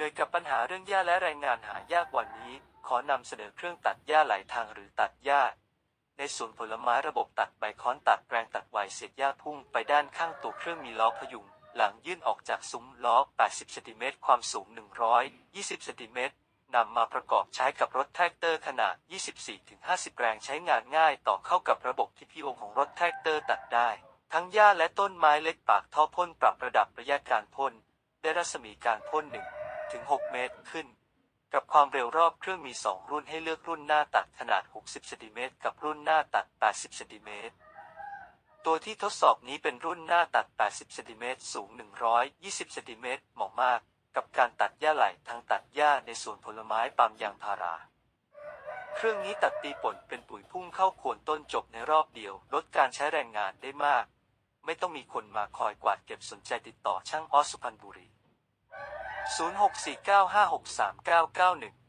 เนื่อยกับปัญหาเรื่องหญ้าและแรงงานหายากวันนี้ ขอนำเสนอเครื่องตัดหญ้าหลายทางหรือตัดหญ้า ในสวนผลไม้ระบบตัดใบค้อนตัดแปรงตัดไวเศษหญ้าพุ่งไปด้านข้างตัวเครื่องมีล้อพยุง หลังยื่นออกจากซุ้มล้อ 80เซนติเมตร ความสูง 120เซนติเมตรนำมาประกอบใช้กับรถแท็กเตอร์ขนาด 24-50 แรงใช้งานง่ายต่อเข้ากับระบบที่พีองของรถแท็กเตอร์ตัดได้ ทั้งหญ้าและต้นไม้เล็กปากท่อพ่นปรับระดับระยะการพ่น ได้รัศมีการพ่น1 ถึง 6 เมตรขึ้น กับความเร็วรอบเครื่องมี 2 รุ่นให้เลือกรุ่นหน้าตัดขนาด 60เซนติเมตรกับรุ่นหน้าตัด 80เซนติเมตรตัวที่ทดสอบนี้เป็นรุ่นหน้าตัด 80เซนติเมตรสูง 120เซนติเมตรเหมาะมาก กับการตัดหญ้าไหลทั้งตัดหญ้าในสวนผลไม้ปาล์มยางพารา เครื่องนี้ตัดตีป่นเป็นปุ๋ยพุ่งเข้าโคนต้นจบในรอบเดียว ลดการใช้แรงงานได้มาก ไม่ต้องมีคนมาคอยกวาดเก็บสนใจติดต่อช่างออสสุพรรณบุรี 0649563991